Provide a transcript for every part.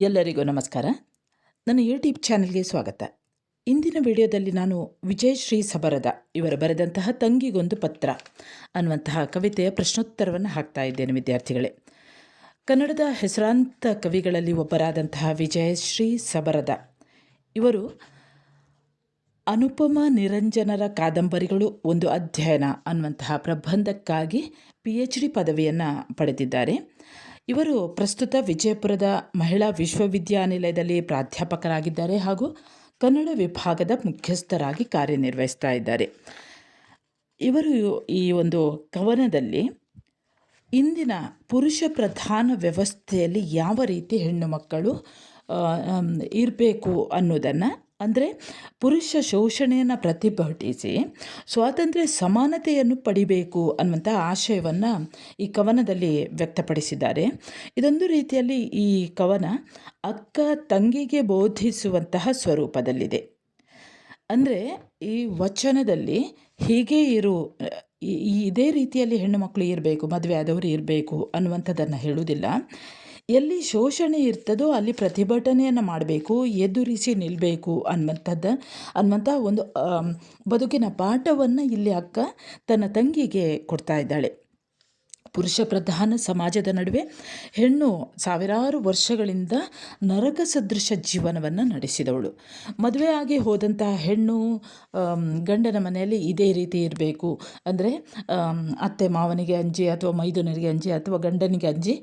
ಎಲ್ಲರಿಗೂ ನಮಸ್ಕಾರ. ನನ್ನ ಯೂಟ್ಯೂಬ್ ಚಾನೆಲ್ಗೆ ಸ್ವಾಗತ. ಇಂದಿನ ವಿಡಿಯೋದಲ್ಲಿ ನಾನು ವಿಜಯಶ್ರೀ ಸಬರದ ಇವರು ಬರೆದಂತಹ ತಂಗಿಗೊಂದು ಪತ್ರ ಅನ್ನುವಂತಹ ಕವಿತೆಯ ಪ್ರಶ್ನೋತ್ತರವನ್ನು ಹಾಕ್ತಾ ಇದ್ದೇನೆ ವಿದ್ಯಾರ್ಥಿಗಳೇ. ಕನ್ನಡದ ಹೆಸರಾಂತ ಕವಿಗಳಲ್ಲಿ ಒಬ್ಬರಾದಂತಹ ವಿಜಯಶ್ರೀ ಸಬರದ ಇವರು ಅನುಪಮ ನಿರಂಜನರ ಕಾದಂಬರಿಗಳು ಒಂದು ಅಧ್ಯಯನ ಅನ್ನುವಂತಹ ಪ್ರಬಂಧಕ್ಕಾಗಿ ಪಿ ಎಚ್ ಡಿ ಪದವಿಯನ್ನು ಪಡೆದಿದ್ದಾರೆ. ಇವರು ಪ್ರಸ್ತುತ ವಿಜಯಪುರದ ಮಹಿಳಾ ವಿಶ್ವವಿದ್ಯಾನಿಲಯದಲ್ಲಿ ಪ್ರಾಧ್ಯಾಪಕರಾಗಿದ್ದಾರೆ ಹಾಗೂ ಕನ್ನಡ ವಿಭಾಗದ ಮುಖ್ಯಸ್ಥರಾಗಿ ಕಾರ್ಯನಿರ್ವಹಿಸ್ತಾ ಇದ್ದಾರೆ. ಇವರು ಈ ಒಂದು ಕವನದಲ್ಲಿ ಇಂದಿನ ಪುರುಷ ಪ್ರಧಾನ ವ್ಯವಸ್ಥೆಯಲ್ಲಿ ಯಾವ ರೀತಿ ಹೆಣ್ಣು ಮಕ್ಕಳು ಇರಬೇಕು ಅನ್ನೋದನ್ನು ಅಂದರೆ ಪುರುಷ ಶೋಷಣೆಯನ್ನು ಪ್ರತಿಭಟಿಸಿ ಸ್ವಾತಂತ್ರ್ಯ ಸಮಾನತೆಯನ್ನು ಪಡಿಬೇಕು ಅನ್ನುವಂಥ ಆಶಯವನ್ನು ಈ ಕವನದಲ್ಲಿ ವ್ಯಕ್ತಪಡಿಸಿದ್ದಾರೆ. ಇದೊಂದು ರೀತಿಯಲ್ಲಿ ಈ ಕವನ ಅಕ್ಕ ತಂಗಿಗೆ ಬೋಧಿಸುವಂತಹ ಸ್ವರೂಪದಲ್ಲಿದೆ. ಅಂದರೆ ಈ ವಚನದಲ್ಲಿ ಹೀಗೆ ಇರು ಇದೇ ರೀತಿಯಲ್ಲಿ ಹೆಣ್ಣು ಮಕ್ಕಳು ಇರಬೇಕು, ಮದುವೆ ಆದವರು ಇರಬೇಕು ಅನ್ನುವಂಥದ್ದನ್ನು ಹೇಳುವುದಿಲ್ಲ. ಎಲ್ಲಿ ಶೋಷಣೆ ಇರ್ತದೋ ಅಲ್ಲಿ ಪ್ರತಿಭಟನೆಯನ್ನು ಮಾಡಬೇಕು, ಎದುರಿಸಿ ನಿಲ್ಲಬೇಕು ಅನ್ನುವಂಥದ್ದು, ಅನ್ನುವಂಥ ಒಂದು ಬದುಕಿನ ಪಾಠವನ್ನು ಇಲ್ಲಿ ಅಕ್ಕ ತನ್ನ ತಂಗಿಗೆ ಕೊಡ್ತಾ ಇದ್ದಾಳೆ. ಪುರುಷ ಪ್ರಧಾನ ಸಮಾಜದ ನಡುವೆ ಹೆಣ್ಣು ಸಾವಿರಾರು ವರ್ಷಗಳಿಂದ ನರಕ ಸದೃಶ ಜೀವನವನ್ನು ನಡೆಸಿದವಳು. ಮದುವೆ ಆಗಿ ಹೋದಂತಹ ಹೆಣ್ಣು ಗಂಡನ ಮನೆಯಲ್ಲಿ ಇದೇ ರೀತಿ ಇರಬೇಕು. ಅಂದರೆ ಅತ್ತೆ ಮಾವನಿಗೆ ಅಂಜಿ ಅಥವಾ ಮೈದುನರಿಗೆ ಅಂಜಿ ಅಥವಾ ಗಂಡನಿಗೆ ಅಂಜಿ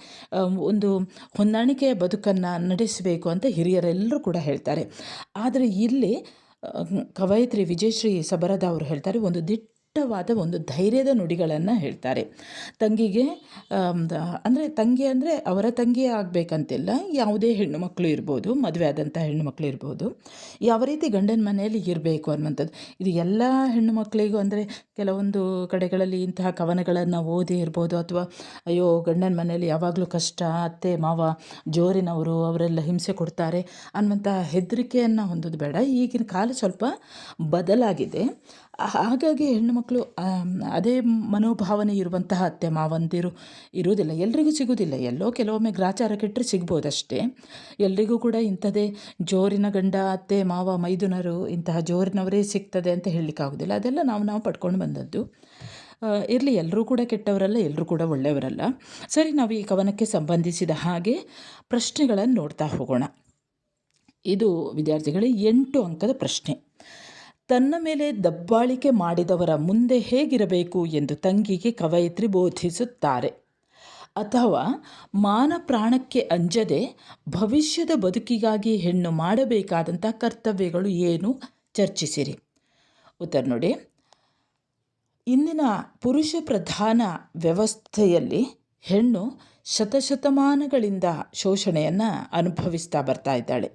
ಒಂದು ಹೊಂದಾಣಿಕೆಯ ಬದುಕನ್ನು ನಡೆಸಬೇಕು ಅಂತ ಹಿರಿಯರೆಲ್ಲರೂ ಕೂಡ ಹೇಳ್ತಾರೆ. ಆದರೆ ಇಲ್ಲಿ ಕವಯಿತ್ರಿ ವಿಜಯಶ್ರೀ ಸಬರದ ಅವರು ಹೇಳ್ತಾರೆ, ಒಂದು ದಿಟ್ಟವಾದ ಒಂದು ಧೈರ್ಯದ ನುಡಿಗಳನ್ನು ಹೇಳ್ತಾರೆ. ತಂಗಿಗೆ ಅಂದರೆ ತಂಗಿ ಅಂದರೆ ಅವರ ತಂಗಿ ಆಗಬೇಕಂತಿಲ್ಲ, ಯಾವುದೇ ಹೆಣ್ಣು ಮಕ್ಕಳು ಇರ್ಬೋದು, ಮದುವೆ ಆದಂಥ ಹೆಣ್ಣು ಮಕ್ಕಳು ಇರ್ಬೋದು, ಯಾವ ರೀತಿ ಗಂಡನ ಮನೆಯಲ್ಲಿ ಇರಬೇಕು ಅನ್ನುವಂಥದ್ದು. ಇದು ಎಲ್ಲ ಹೆಣ್ಣು ಮಕ್ಕಳಿಗೂ ಅಂದರೆ ಕೆಲವೊಂದು ಕಡೆಗಳಲ್ಲಿ ಇಂತಹ ಕವನಗಳನ್ನು ಓದಿ ಇರ್ಬೋದು, ಅಥವಾ ಅಯ್ಯೋ, ಗಂಡನ ಮನೆಯಲ್ಲಿ ಯಾವಾಗಲೂ ಕಷ್ಟ, ಅತ್ತೆ, ಮಾವ, ಜೋರಿನವರು, ಅವರೆಲ್ಲ ಹಿಂಸೆ ಕೊಡ್ತಾರೆ ಅನ್ನುವಂಥ ಹೆದರಿಕೆಯನ್ನು ಹೊಂದೋದು ಬೇಡ. ಈಗಿನ ಕಾಲ ಸ್ವಲ್ಪ ಬದಲಾಗಿದೆ. ಹಾಗಾಗಿ ಹೆಣ್ಣು ಮಕ್ಕಳು ಅದೇ ಮನೋಭಾವನೆ ಇರುವಂತಹ ಅತ್ತೆ, ಮಾವಂದಿರು ಇರುವುದಿಲ್ಲ. ಎಲ್ರಿಗೂ ಸಿಗುವುದಿಲ್ಲ. ಎಲ್ಲೋ ಕೆಲವೊಮ್ಮೆ ಗ್ರಾಚಾರ ಕೆಟ್ಟರೆ ಸಿಗ್ಬೋದಷ್ಟೇ. ಎಲ್ರಿಗೂ ಕೂಡ ಇಂಥದೇ ಜೋರಿನ ಗಂಡ, ಅತ್ತೆ, ಮಾವ, ಮೈದುನರು ಇಂತಹ ಜೋರಿನವರೇ ಸಿಗ್ತದೆ ಅಂತ ಹೇಳಲಿಕ್ಕಾಗೋದಿಲ್ಲ ಅದೆಲ್ಲ ನಾವು ನಾವು ಪಡ್ಕೊಂಡು ಬಂದದ್ದು. ಇರಲಿ ಎಲ್ಲರೂ ಕೂಡ ಕೆಟ್ಟವರಲ್ಲ ಎಲ್ಲರೂ ಕೂಡ ಒಳ್ಳೆಯವರಲ್ಲ. ಸರಿ, ನಾವು ಈ ಕವನಕ್ಕೆ ಸಂಬಂಧಿಸಿದ ಹಾಗೆ ಪ್ರಶ್ನೆಗಳನ್ನು ನೋಡ್ತಾ ಹೋಗೋಣ. ಇದು ವಿದ್ಯಾರ್ಥಿಗಳೇ ಎಂಟು ಅಂಕದ ಪ್ರಶ್ನೆ. ತನ್ನ ಮೇಲೆ ದಬ್ಬಾಳಿಕೆ ಮಾಡಿದವರ ಮುಂದೆ ಹೇಗಿರಬೇಕು ಎಂದು ತಂಗಿಗೆ ಕವಯಿತ್ರಿ ಬೋಧಿಸುತ್ತಾರೆ. ಅಥವಾ ಮಾನ ಪ್ರಾಣಕ್ಕೆ ಅಂಜದೆ ಭವಿಷ್ಯದ ಬದುಕಿಗಾಗಿ ಹೆಣ್ಣು ಮಾಡಬೇಕಾದಂಥ ಕರ್ತವ್ಯಗಳು ಏನು? ಚರ್ಚಿಸಿರಿ. ಉತ್ತರ ನೋಡಿ. ಇಂದಿನ ಪುರುಷ ಪ್ರಧಾನ ವ್ಯವಸ್ಥೆಯಲ್ಲಿ ಹೆಣ್ಣು ಶತಶತಮಾನಗಳಿಂದ ಶೋಷಣೆಯನ್ನು ಅನುಭವಿಸ್ತಾ ಬರ್ತಾ ಇದ್ದಾಳೆ.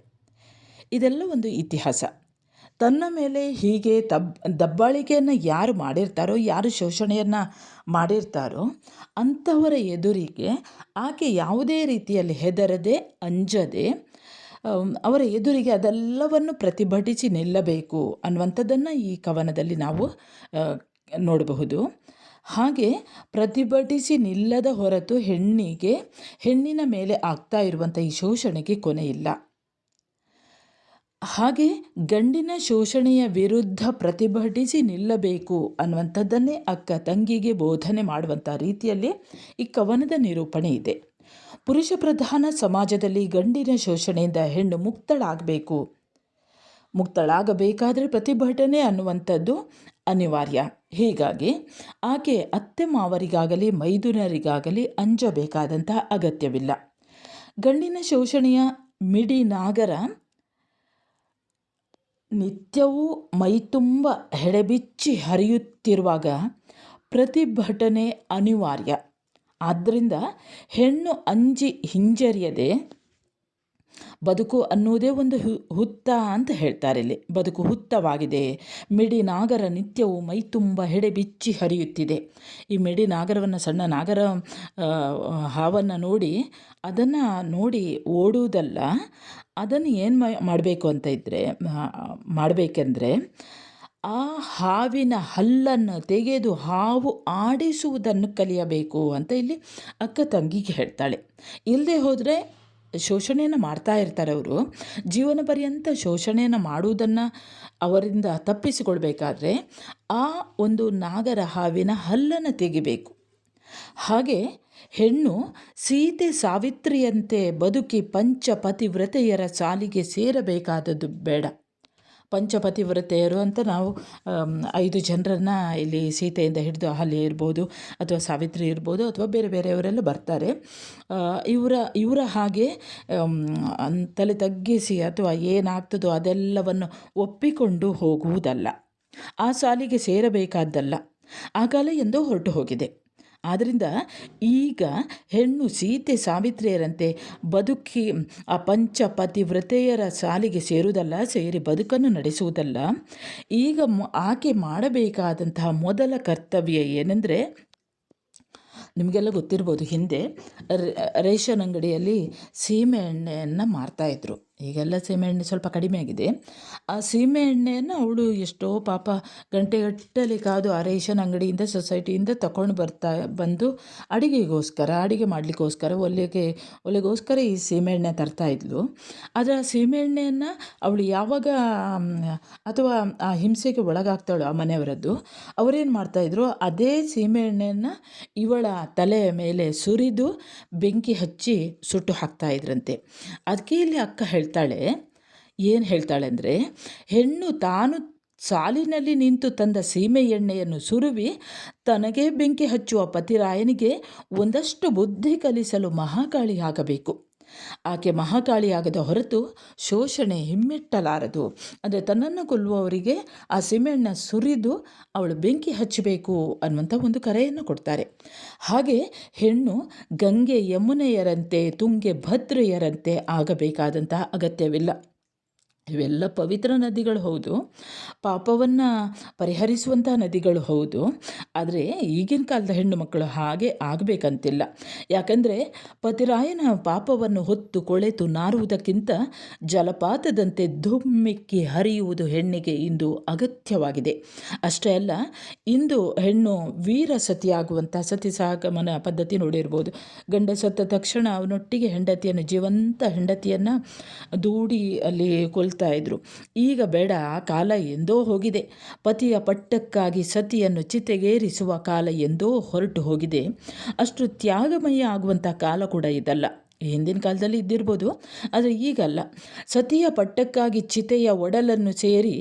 ಇದೆಲ್ಲ ಒಂದು ಇತಿಹಾಸ. ತನ್ನ ಮೇಲೆ ಹೀಗೆ ತಬ್ ದಬ್ಬಾಳಿಕೆಯನ್ನು ಯಾರು ಮಾಡಿರ್ತಾರೋ, ಯಾರು ಶೋಷಣೆಯನ್ನು ಮಾಡಿರ್ತಾರೋ, ಅಂಥವರ ಎದುರಿಗೆ ಆಕೆ ಯಾವುದೇ ರೀತಿಯಲ್ಲಿ ಹೆದರದೆ, ಅಂಜದೆ ಅವರ ಎದುರಿಗೆ ಅದೆಲ್ಲವನ್ನು ಪ್ರತಿಭಟಿಸಿ ನಿಲ್ಲಬೇಕು ಅನ್ನುವಂಥದ್ದನ್ನು ಈ ಕವನದಲ್ಲಿ ನಾವು ನೋಡಬಹುದು. ಹಾಗೆ ಪ್ರತಿಭಟಿಸಿ ನಿಲ್ಲದ ಹೊರತು ಹೆಣ್ಣಿಗೆ, ಹೆಣ್ಣಿನ ಮೇಲೆ ಆಗ್ತಾ ಇರುವಂಥ ಈ ಶೋಷಣೆಗೆ ಕೊನೆ ಇಲ್ಲ ಹಾಗೆ ಗಂಡಿನ ಶೋಷಣೆಯ ವಿರುದ್ಧ ಪ್ರತಿಭಟಿಸಿ ನಿಲ್ಲಬೇಕು ಅನ್ನುವಂಥದ್ದನ್ನೇ ಅಕ್ಕ ತಂಗಿಗೆ ಬೋಧನೆ ಮಾಡುವಂಥ ರೀತಿಯಲ್ಲಿ ಈ ಕವನದ ನಿರೂಪಣೆ ಇದೆ. ಪುರುಷ ಪ್ರಧಾನ ಸಮಾಜದಲ್ಲಿ ಗಂಡಿನ ಶೋಷಣೆಯಿಂದ ಹೆಣ್ಣು ಮುಕ್ತಳಾಗಬೇಕು. ಮುಕ್ತಳಾಗಬೇಕಾದರೆ ಪ್ರತಿಭಟನೆ ಅನ್ನುವಂಥದ್ದು ಅನಿವಾರ್ಯ. ಹೀಗಾಗಿ ಆಕೆ ಅತ್ತೆ ಮಾವರಿಗಾಗಲಿ ಮೈದುನರಿಗಾಗಲಿ ಅಂಜಬೇಕಾದಂತಹ ಅಗತ್ಯವಿಲ್ಲ. ಗಂಡಿನ ಶೋಷಣೆಯ ಮಿಡಿ ನಾಗರ ನಿತ್ಯವೂ ಮೈತುಂಬ ಹೆಡೆಬಿಚ್ಚಿ ಹರಿಯುತ್ತಿರುವಾಗ ಪ್ರತಿಭಟನೆ ಅನಿವಾರ್ಯ. ಆದ್ದರಿಂದ ಹೆಣ್ಣು ಅಂಜಿ ಹಿಂಜರಿಯದೆ ಬದುಕು ಅನ್ನುವುದೇ ಒಂದು ಹುತ್ತ ಅಂತ ಹೇಳ್ತಾರೆ ಇಲ್ಲಿ. ಬದುಕು ಹುತ್ತವಾಗಿದೆ. ಮಿಡಿ ನಾಗರ ನಿತ್ಯವೂ ಮೈತುಂಬ ಹೆಡೆ ಬಿಚ್ಚಿ ಹರಿಯುತ್ತಿದೆ. ಈ ಮಿಡಿ ನಾಗರವನ್ನು, ಸಣ್ಣ ನಾಗರ ಹಾವನ್ನು ನೋಡಿ, ಅದನ್ನು ನೋಡಿ ಓಡುವುದಲ್ಲ, ಅದನ್ನು ಏನು ಮಾಡಬೇಕು ಅಂತ ಇದ್ದರೆ ಮಾಡಬೇಕೆಂದರೆ, ಆ ಹಾವಿನ ಹಲ್ಲನ್ನು ತೆಗೆದು ಹಾವು ಆಡಿಸುವುದನ್ನು ಕಲಿಯಬೇಕು ಅಂತ ಇಲ್ಲಿ ಅಕ್ಕ ತಂಗಿಗೆ ಹೇಳ್ತಾಳೆ. ಇಲ್ಲದೆ ಹೋದರೆ ಶೋಷಣೆಯನ್ನು ಮಾಡ್ತಾ ಇರ್ತಾರೆ ಅವರು. ಜೀವನ ಪರ್ಯಂತ ಶೋಷಣೆಯನ್ನು ಮಾಡುವುದನ್ನು ಅವರಿಂದ ತಪ್ಪಿಸಿಕೊಳ್ಬೇಕಾದ್ರೆ ಆ ಒಂದು ನಾಗರ ಹಾವಿನ ಹಲ್ಲನ್ನು ತೆಗಿಬೇಕು. ಹಾಗೆ ಹೆಣ್ಣು ಸೀತೆ ಸಾವಿತ್ರಿಯಂತೆ ಬದುಕಿ ಪಂಚಪತಿವ್ರತೆಯರ ಸಾಲಿಗೆ ಸೇರಬೇಕಾದದ್ದು ಬೇಡ. ಪಂಚಪತಿವ್ರತೆಯರು ಅಂತ ನಾವು ಐದು ಜನರನ್ನು ಇಲ್ಲಿ ಸೀತೆಯಿಂದ ಹಿಡಿದು ಅಹಲ್ಯ ಇರ್ಬೋದು, ಅಥವಾ ಸಾವಿತ್ರಿ ಇರ್ಬೋದು, ಅಥವಾ ಬೇರೆ ಬೇರೆಯವರೆಲ್ಲ ಬರ್ತಾರೆ. ಇವರ ಇವರ ಹಾಗೆ ತಲೆ ತಗ್ಗಿಸಿ ಅಥವಾ ಏನಾಗ್ತದೋ ಅದೆಲ್ಲವನ್ನು ಒಪ್ಪಿಕೊಂಡು ಹೋಗುವುದಲ್ಲ. ಆ ಸಾಲಿಗೆ ಸೇರಬೇಕಾದ್ದಲ್ಲ. ಆ ಕಾಲ ಎಂದೋ ಹೊರಟು ಹೋಗಿದೆ. ಆದ್ದರಿಂದ ಈಗ ಹೆಣ್ಣು ಸೀತೆ ಸಾವಿತ್ರಿಯರಂತೆ ಬದುಕಿ, ಆ ಪಂಚಪತಿವ್ರತೆಯರ ಸಾಲಿಗೆ ಸೇರುವುದಲ್ಲ, ಸೇರಿ ಬದುಕನ್ನು ನಡೆಸುವುದಲ್ಲ. ಈಗ ಆಕೆ ಮಾಡಬೇಕಾದಂತಹ ಮೊದಲ ಕರ್ತವ್ಯ ಏನೆಂದರೆ, ನಿಮಗೆಲ್ಲ ಗೊತ್ತಿರ್ಬೋದು, ಹಿಂದೆ ರೇಷನ್ ಅಂಗಡಿಯಲ್ಲಿ ಸೀಮೆ ಎಣ್ಣೆಯನ್ನು ಮಾರ್ತಾಯಿದ್ರು ಈಗೆಲ್ಲ ಸೀಮೆ ಎಣ್ಣೆ ಸ್ವಲ್ಪ ಕಡಿಮೆ ಆಗಿದೆ. ಆ ಸೀಮೆ ಎಣ್ಣೆಯನ್ನು ಅವಳು ಎಷ್ಟೋ ಪಾಪ ಗಂಟೆಗಟ್ಟಲೆ ಕಾದು ಆ ರೇಷನ್ ಅಂಗಡಿಯಿಂದ, ಸೊಸೈಟಿಯಿಂದ ತಗೊಂಡು ಬರ್ತಾ ಬಂದು ಅಡಿಗೆಗೋಸ್ಕರ, ಅಡಿಗೆ ಮಾಡಲಿಕ್ಕೋಸ್ಕರ ಒಲೆಗೆ, ಒಲೆಗೋಸ್ಕರ ಈ ಸೀಮೆ ಎಣ್ಣೆ ತರ್ತಾ ಇದ್ಲು. ಆದರೆ ಆ ಸೀಮೆ ಎಣ್ಣೆಯನ್ನು ಅವಳು ಯಾವಾಗ, ಅಥವಾ ಆ ಹಿಂಸೆಗೆ ಒಳಗಾಗ್ತಾಳು ಆ ಮನೆಯವರದ್ದು, ಅವರೇನು ಮಾಡ್ತಾಯಿದ್ರು ಅದೇ ಸೀಮೆ ಎಣ್ಣೆಯನ್ನು ಇವಳ ತಲೆಯ ಮೇಲೆ ಸುರಿದು ಬೆಂಕಿ ಹಚ್ಚಿ ಸುಟ್ಟು ಹಾಕ್ತಾ ಇದ್ರಂತೆ. ಅದಕ್ಕೆ ಇಲ್ಲಿ ಅಕ್ಕ ಹೇಳ್ತಾಳೆ. ಏನು ಹೇಳ್ತಾಳೆ ಅಂದರೆ, ಹೆಣ್ಣು ತಾನು ಸಾಲಿನಲ್ಲಿ ನಿಂತು ತಂದ ಸೀಮೆ ಎಣ್ಣೆಯನ್ನು ಸುರುವಿ, ತನಗೇ ಬೆಂಕಿ ಹಚ್ಚುವ ಪತಿರಾಯನಿಗೆ ಒಂದಷ್ಟು ಬುದ್ಧಿ ಕಲಿಸಲು ಮಹಾಕಾಳಿ ಆಗಬೇಕು. ಆಕೆ ಮಹಾಕಾಳಿಯಾಗದ ಹೊರತು ಶೋಷಣೆ ಹಿಮ್ಮೆಟ್ಟಲಾರದು. ಅಂದರೆ ತನ್ನನ್ನು ಕೊಲ್ಲುವವರಿಗೆ ಆ ಸಿಮೆಣ್ಣ ಸುರಿದು ಅವಳು ಬೆಂಕಿ ಹಚ್ಚಬೇಕು ಅನ್ನುವಂಥ ಒಂದು ಕರೆಯನ್ನು ಕೊಡ್ತಾರೆ. ಹಾಗೆ ಹೆಣ್ಣು ಗಂಗೆ ಯಮುನೆಯರಂತೆ ತುಂಗೆ ಭದ್ರೆಯರಂತೆ ಆಗಬೇಕಾದಂತಹ ಅಗತ್ಯವಿಲ್ಲ. ಇವೆಲ್ಲ ಪವಿತ್ರ ನದಿಗಳು ಹೌದು. ಪಾಪವನ್ನು ಪರಿಹರಿಸುವಂಥ ನದಿಗಳು ಹೌದು. ಆದರೆ ಈಗಿನ ಕಾಲದ ಹೆಣ್ಣು ಮಕ್ಕಳು ಹಾಗೆ ಆಗಬೇಕಂತಿಲ್ಲ. ಯಾಕಂದರೆ ಪತಿರಾಯನ ಪಾಪವನ್ನು ಹೊತ್ತು ಕೊಳೆತು ನಾರುವುದಕ್ಕಿಂತ ಜಲಪಾತದಂತೆ ಧುಮ್ಮಿಕ್ಕಿ ಹರಿಯುವುದು ಹೆಣ್ಣಿಗೆ ಇಂದು ಅಗತ್ಯವಾಗಿದೆ. ಅಷ್ಟೇ ಅಲ್ಲ, ಇಂದು ಹೆಣ್ಣು ವೀರ ಸತಿಯಾಗುವಂಥ ಸತಿ ಸಾಗಮನ ಪದ್ಧತಿ ನೋಡಿರ್ಬೋದು. ಗಂಡ ಸತ್ತ ತಕ್ಷಣ ಅವನೊಟ್ಟಿಗೆ ಹೆಂಡತಿಯನ್ನು, ಜೀವಂತ ಹೆಂಡತಿಯನ್ನು ದೂಡಿ ಅಲ್ಲಿ ಕೊಲ್ತಾ ಇದ್ರು. ಈಗ ಬೇಡ, ಆ ಕಾಲ ಎಂದೋ ಹೋಗಿದೆ. ಪತಿಯ ಪಟ್ಟಕ್ಕಾಗಿ ಸತಿಯನ್ನು ಚಿತೆಗೇರಿಸುವ ಕಾಲ ಎಂದೋ ಹೊರಟು ಹೋಗಿದೆ. ಅಷ್ಟು ತ್ಯಾಗಮಯ ಆಗುವಂಥ ಕಾಲ ಕೂಡ ಇದಲ್ಲ. ಹಿಂದಿನ ಕಾಲದಲ್ಲಿ ಇದ್ದಿರ್ಬೋದು, ಆದರೆ ಈಗಲ್ಲ. ಸತಿಯ ಪಟ್ಟಕ್ಕಾಗಿ ಚಿತೆಯ ಒಡಲನ್ನು ಸೇರಿ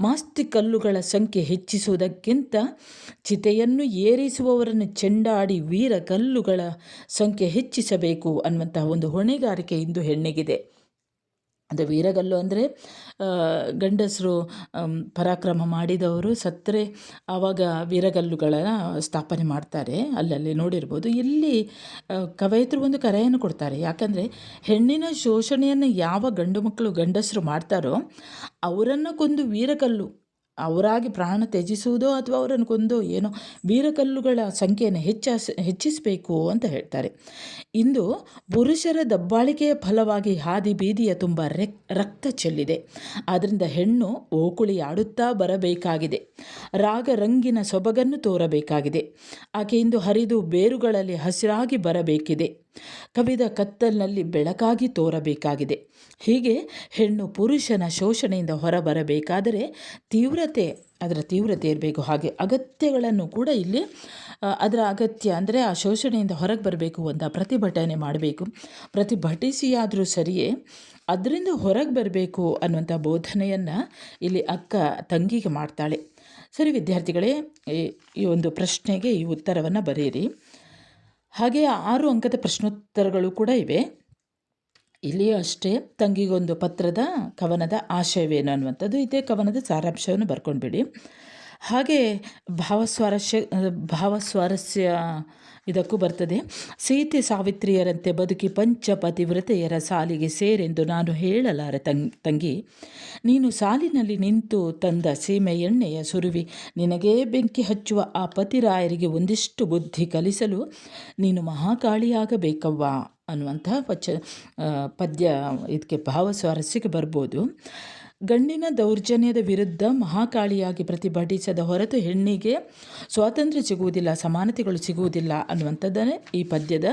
ಮಾಸ್ತಿ ಕಲ್ಲುಗಳ ಸಂಖ್ಯೆ ಹೆಚ್ಚಿಸುವುದಕ್ಕಿಂತ ಚಿತೆಯನ್ನು ಏರಿಸುವವರನ್ನು ಚೆಂಡಾಡಿ ವೀರ ಕಲ್ಲುಗಳ ಸಂಖ್ಯೆ ಹೆಚ್ಚಿಸಬೇಕು ಅನ್ನುವಂತಹ ಒಂದು ಹೊಣೆಗಾರಿಕೆ ಇಂದು ಹೆಣ್ಣಿಗಿದೆ. ಅದು ವೀರಗಲ್ಲು ಅಂದರೆ ಗಂಡಸರು ಪರಾಕ್ರಮ ಮಾಡಿದವರು ಸತ್ತರೆ ಆವಾಗ ವೀರಗಲ್ಲುಗಳನ್ನು ಸ್ಥಾಪನೆ ಮಾಡ್ತಾರೆ. ಅಲ್ಲಲ್ಲಿ ನೋಡಿರ್ಬೋದು. ಇಲ್ಲಿ ಕವಯತ್ರು ಒಂದು ಕರೆಯನ್ನು ಕೊಡ್ತಾರೆ. ಯಾಕಂದರೆ ಹೆಣ್ಣಿನ ಶೋಷಣೆಯನ್ನು ಯಾವ ಗಂಡು ಮಕ್ಕಳು ಗಂಡಸರು ಮಾಡ್ತಾರೋ, ಅವರನ್ನು ಕೊಂದು ವೀರಕಲ್ಲು ಅವರಾಗಿ ಪ್ರಾಣ ತ್ಯಜಿಸುವುದೋ ಅಥವಾ ಅವರನ್ನು ಕೊಂದೋ ಏನೋ ವೀರಕಲ್ಲುಗಳ ಸಂಖ್ಯೆಯನ್ನು ಹೆಚ್ಚ ಹೆಚ್ಚಿಸಬೇಕು ಅಂತ ಹೇಳ್ತಾರೆ. ಇಂದು ಪುರುಷರ ದಬ್ಬಾಳಿಕೆಯ ಫಲವಾಗಿ ಹಾದಿ ಬೀದಿಯ ತುಂಬ ರೆಕ್ ರಕ್ತ ಚೆಲ್ಲಿದೆ. ಆದ್ದರಿಂದ ಹೆಣ್ಣು ಓಕುಳಿ ಆಡುತ್ತಾ ಬರಬೇಕಾಗಿದೆ. ರಾಗ ರಂಗಿನ ಸೊಬಗನ್ನು ತೋರಬೇಕಾಗಿದೆ. ಆಕೆ ಇಂದು ಹರಿದು ಬೇರುಗಳಲ್ಲಿ ಹಸಿರಾಗಿ ಬರಬೇಕಿದೆ. ಕವಿದ ಕತ್ತಲಿನಲ್ಲಿ ಬೆಳಕಾಗಿ ತೋರಬೇಕಾಗಿದೆ. ಹೀಗೆ ಹೆಣ್ಣು ಪುರುಷನ ಶೋಷಣೆಯಿಂದ ಹೊರಬರಬೇಕಾದರೆ ತೀವ್ರತೆ, ಅದರ ತೀವ್ರತೆ ಇರಬೇಕು. ಹಾಗೆ ಅಗತ್ಯಗಳನ್ನು ಕೂಡ ಇಲ್ಲಿ ಅದರ ಅಗತ್ಯ ಅಂದರೆ ಆ ಶೋಷಣೆಯಿಂದ ಹೊರಗೆ ಬರಬೇಕು ಅಂತ ಪ್ರತಿಭಟನೆ ಮಾಡಬೇಕು. ಪ್ರತಿಭಟಿಸಿಯಾದರೂ ಸರಿಯೇ ಅದರಿಂದ ಹೊರಗೆ ಬರಬೇಕು ಅನ್ನುವಂಥ ಬೋಧನೆಯನ್ನು ಇಲ್ಲಿ ಅಕ್ಕ ತಂಗಿಗೆ ಮಾಡ್ತಾಳೆ. ಸರಿ ವಿದ್ಯಾರ್ಥಿಗಳೇ ಈ- ಒಂದು ಪ್ರಶ್ನೆಗೆ ಈ ಉತ್ತರವನ್ನು ಬರೆಯಿರಿ. ಹಾಗೆ ಆರು ಅಂಕದ ಪ್ರಶ್ನೋತ್ತರಗಳು ಕೂಡ ಇವೆ. ಇಲ್ಲಿಯೂ ಅಷ್ಟೇ, ತಂಗಿಗೊಂದು ಪತ್ರದ ಕವನದ ಆಶಯವೇನು ಅನ್ನುವಂಥದ್ದು ಇದೇ. ಕವನದ ಸಾರಾಂಶವನ್ನು ಬರ್ಕೊಂಡ್ಬಿಡಿ. ಹಾಗೆ ಭಾವಸ್ವಾರಸ್ಯ ಭಾವಸ್ವಾರಸ್ಯ ಇದಕ್ಕೂ ಬರ್ತದೆ. ಸೀತೆ ಸಾವಿತ್ರಿಯರಂತೆ ಬದುಕಿ ಪಂಚಪತಿವ್ರತೆಯರ ಸಾಲಿಗೆ ಸೇರೆಂದು ನಾನು ಹೇಳಲಾರೆ ತಂಗ್, ತಂಗಿ. ನೀನು ಸಾಲಿನಲ್ಲಿ ನಿಂತು ತಂದ ಸೀಮೆ ಎಣ್ಣೆಯ ಸುರುವಿ, ನಿನಗೇ ಬೆಂಕಿ ಹಚ್ಚುವ ಆ ಪತಿರಾಯರಿಗೆ ಒಂದಿಷ್ಟು ಬುದ್ಧಿ ಕಲಿಸಲು ನೀನು ಮಹಾಕಾಳಿಯಾಗಬೇಕವ್ವ ಅನ್ನುವಂತಹ ಪಚ ಪದ್ಯ ಇದಕ್ಕೆ ಭಾವಸ್ವಾರಸ್ಯಕ್ಕೆ ಬರ್ಬೋದು. ಗಂಡಿನ ದೌರ್ಜನ್ಯದ ವಿರುದ್ಧ ಮಹಾಕಾಳಿಯಾಗಿ ಪ್ರತಿಭಟಿಸದ ಹೊರತು ಹೆಣ್ಣಿಗೆ ಸ್ವಾತಂತ್ರ್ಯ ಸಿಗುವುದಿಲ್ಲ, ಸಮಾನತೆಗಳು ಸಿಗುವುದಿಲ್ಲ ಅನ್ನುವಂಥದ್ದನ್ನೇ ಈ ಪದ್ಯದ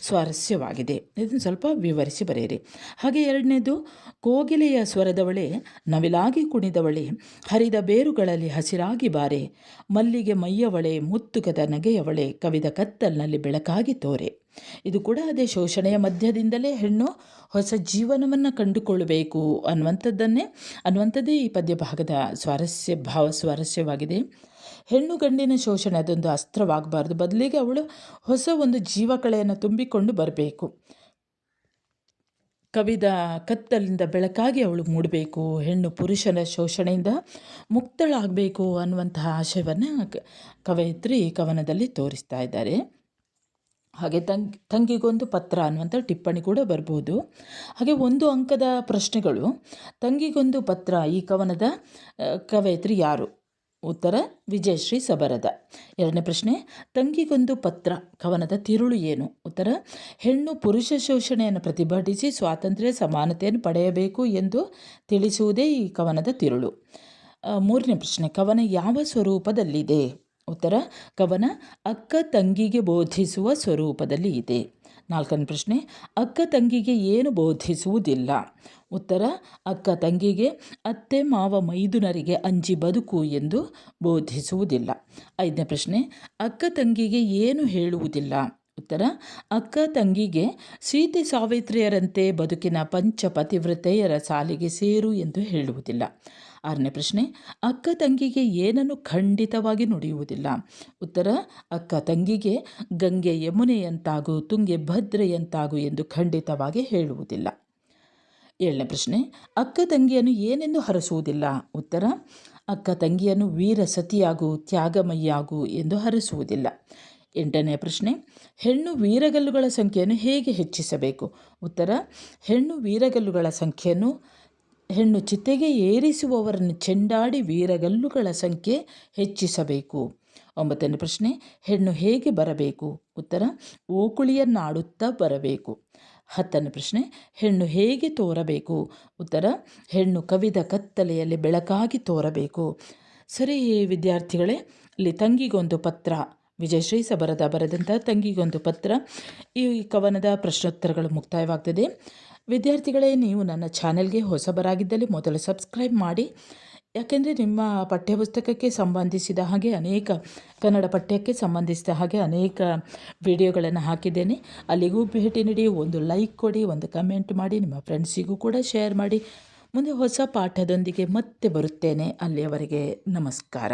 ಸ್ವಾರಸ್ಯವಾಗಿದೆ. ಇದನ್ನು ಸ್ವಲ್ಪ ವಿವರಿಸಿ ಬರೆಯಿರಿ. ಹಾಗೆ ಎರಡನೇದು, ಕೋಗಿಲೆಯ ಸ್ವರದವಳೆ ನವಿಲಾಗಿ ಕುಣಿದವಳೆ, ಹರಿದ ಬೇರುಗಳಲ್ಲಿ ಹಸಿರಾಗಿ ಬಾರೆ, ಮಲ್ಲಿಗೆ ಮೈಯವಳೆ ಮುತ್ತುಗದ ನಗೆಯವಳೆ, ಕವಿದ ಕತ್ತಲಿನಲ್ಲಿ ಬೆಳಕಾಗಿ ತೋರೆ. ಇದು ಕೂಡ ಅದೇ ಶೋಷಣೆಯ ಮಧ್ಯದಿಂದಲೇ ಹೆಣ್ಣು ಹೊಸ ಜೀವನವನ್ನು ಕಂಡುಕೊಳ್ಳಬೇಕು ಅನ್ನುವಂಥದ್ದನ್ನೇ, ಅನ್ನುವಂಥದ್ದೇ ಈ ಪದ್ಯ ಭಾಗದ ಸ್ವಾರಸ್ಯ ಭಾವ, ಸ್ವಾರಸ್ಯವಾಗಿದೆ. ಹೆಣ್ಣು ಗಂಡಿನ ಶೋಷಣೆ ಅದೊಂದು ಅಸ್ತ್ರವಾಗಬಾರ್ದು. ಬದಲಿಗೆ ಅವಳು ಹೊಸ ಒಂದು ಜೀವಕಳೆಯನ್ನು ತುಂಬಿಕೊಂಡು ಬರಬೇಕು. ಕವಿದ ಕತ್ತಲಿಂದ ಬೆಳಕಾಗಿ ಅವಳು ಮೂಡಬೇಕು. ಹೆಣ್ಣು ಪುರುಷನ ಶೋಷಣೆಯಿಂದ ಮುಕ್ತಳಾಗಬೇಕು ಅನ್ನುವಂತಹ ಆಶಯವನ್ನು ಕವಯಿತ್ರಿ ಕವನದಲ್ಲಿ ತೋರಿಸ್ತಾ ಇದ್ದಾರೆ. ಹಾಗೆ ತಂಗಿ ತಂಗಿಗೊಂದು ಪತ್ರ ಅನ್ನುವಂಥ ಟಿಪ್ಪಣಿ ಕೂಡ ಬರ್ಬೋದು. ಹಾಗೆ ಒಂದು ಅಂಕದ ಪ್ರಶ್ನೆಗಳು. ತಂಗಿಗೊಂದು ಪತ್ರ, ಈ ಕವನದ ಕವಯತ್ರಿ ಯಾರು? ಉತ್ತರ, ವಿಜಯಶ್ರೀ ಸಬರದ. ಎರಡನೇ ಪ್ರಶ್ನೆ, ತಂಗಿಗೊಂದು ಪತ್ರ, ಕವನದ ತಿರುಳು ಏನು? ಉತ್ತರ, ಹೆಣ್ಣು ಪುರುಷ ಶೋಷಣೆಯನ್ನು ಪ್ರತಿಭಟಿಸಿ ಸ್ವಾತಂತ್ರ್ಯ ಸಮಾನತೆಯನ್ನು ಪಡೆಯಬೇಕು ಎಂದು ತಿಳಿಸುವುದೇ ಈ ಕವನದ ತಿರುಳು. ಮೂರನೇ ಪ್ರಶ್ನೆ, ಕವನ ಯಾವ ಸ್ವರೂಪದಲ್ಲಿದೆ? ಉತ್ತರ, ಕವನ ಅಕ್ಕ ತಂಗಿಗೆ ಬೋಧಿಸುವ ಸ್ವರೂಪದಲ್ಲಿ ಇದೆ. ನಾಲ್ಕನೇ ಪ್ರಶ್ನೆ, ಅಕ್ಕ ತಂಗಿಗೆ ಏನು ಬೋಧಿಸುವುದಿಲ್ಲ? ಉತ್ತರ, ಅಕ್ಕ ತಂಗಿಗೆ ಅತ್ತೆ ಮಾವ ಮೈದುನರಿಗೆ ಅಂಜಿ ಬದುಕು ಎಂದು ಬೋಧಿಸುವುದಿಲ್ಲ. ಐದನೇ ಪ್ರಶ್ನೆ, ಅಕ್ಕ ತಂಗಿಗೆ ಏನು ಹೇಳುವುದಿಲ್ಲ? ಉತ್ತರ, ಅಕ್ಕ ತಂಗಿಗೆ ಸೀತೆ ಸಾವಿತ್ರಿಯರಂತೆ ಬದುಕಿನ ಪಂಚ ಸಾಲಿಗೆ ಸೇರು ಎಂದು ಹೇಳುವುದಿಲ್ಲ. ಆರನೇ ಪ್ರಶ್ನೆ, ಅಕ್ಕ ತಂಗಿಗೆ ಏನನ್ನು ಖಂಡಿತವಾಗಿ ನುಡಿಯುವುದಿಲ್ಲ? ಉತ್ತರ, ಅಕ್ಕ ತಂಗಿಗೆ ಗಂಗೆ ಯಮುನೆಯಂತಾಗು, ತುಂಗೆ ಭದ್ರೆಯಂತಾಗು ಎಂದು ಖಂಡಿತವಾಗಿ ಹೇಳುವುದಿಲ್ಲ. ಏಳನೇ ಪ್ರಶ್ನೆ, ಅಕ್ಕ ತಂಗಿಯನ್ನು ಏನೆಂದು ಹರಸುವುದಿಲ್ಲ? ಉತ್ತರ, ಅಕ್ಕ ತಂಗಿಯನ್ನು ವೀರ ಸತಿಯಾಗು, ತ್ಯಾಗಮಯ್ಯಾಗು ಎಂದು ಹರಸುವುದಿಲ್ಲ. ಎಂಟನೇ ಪ್ರಶ್ನೆ, ಹೆಣ್ಣು ವೀರಗಲ್ಲುಗಳ ಸಂಖ್ಯೆಯನ್ನು ಹೇಗೆ ಹೆಚ್ಚಿಸಬೇಕು? ಉತ್ತರ, ಹೆಣ್ಣು ವೀರಗಲ್ಲುಗಳ ಸಂಖ್ಯೆಯನ್ನು ಹೆಣ್ಣು ಚಿತೆಗೆ ಏರಿಸುವವರನ್ನು ಚೆಂಡಾಡಿ ವೀರಗಲ್ಲುಗಳ ಸಂಖ್ಯೆ ಹೆಚ್ಚಿಸಬೇಕು. ಒಂಬತ್ತನೇ ಪ್ರಶ್ನೆ, ಹೆಣ್ಣು ಹೇಗೆ ಬರಬೇಕು? ಉತ್ತರ ಓಕುಳಿಯನ್ನಾಡುತ್ತಾ ಬರಬೇಕು. ಹತ್ತನೇ ಪ್ರಶ್ನೆ, ಹೆಣ್ಣು ಹೇಗೆ ತೋರಬೇಕು? ಉತ್ತರ, ಹೆಣ್ಣು ಕವಿದ ಕತ್ತಲೆಯಲ್ಲಿ ಬೆಳಕಾಗಿ ತೋರಬೇಕು. ಸರಿ ವಿದ್ಯಾರ್ಥಿಗಳೇ ಅಲ್ಲಿ ತಂಗಿಗೊಂದು ಪತ್ರ, ವಿಜಯಶ್ರೀ ಸಬರದ ಬರೆದಂಥ ತಂಗಿಗೊಂದು ಪತ್ರ. ಈ ಕವನದ ಪ್ರಶ್ನೋತ್ತರಗಳು ಮುಕ್ತಾಯವಾಗ್ತದೆ. ವಿದ್ಯಾರ್ಥಿಗಳೇ, ನೀವು ನನ್ನ ಚಾನೆಲ್ಗೆ ಹೊಸಬರಾಗಿದ್ದಲ್ಲಿ ಮೊದಲು ಸಬ್ಸ್ಕ್ರೈಬ್ ಮಾಡಿ. ಯಾಕೆಂದರೆ ನಿಮ್ಮ ಪಠ್ಯಪುಸ್ತಕಕ್ಕೆ ಸಂಬಂಧಿಸಿದ ಹಾಗೆ ಅನೇಕ, ಕನ್ನಡ ಪಠ್ಯಕ್ಕೆ ಸಂಬಂಧಿಸಿದ ಹಾಗೆ ಅನೇಕ ವಿಡಿಯೋಗಳನ್ನು ಹಾಕಿದ್ದೇನೆ. ಅಲ್ಲಿಗೂ ಭೇಟಿ ನೀಡಿ, ಒಂದು ಲೈಕ್ ಕೊಡಿ, ಒಂದು ಕಮೆಂಟ್ ಮಾಡಿ, ನಿಮ್ಮ ಫ್ರೆಂಡ್ಸಿಗೂ ಕೂಡ ಶೇರ್ ಮಾಡಿ. ಮುಂದೆ ಹೊಸ ಪಾಠದೊಂದಿಗೆ ಮತ್ತೆ ಬರುತ್ತೇನೆ. ಅಲ್ಲಿಯವರೆಗೆ ನಮಸ್ಕಾರ.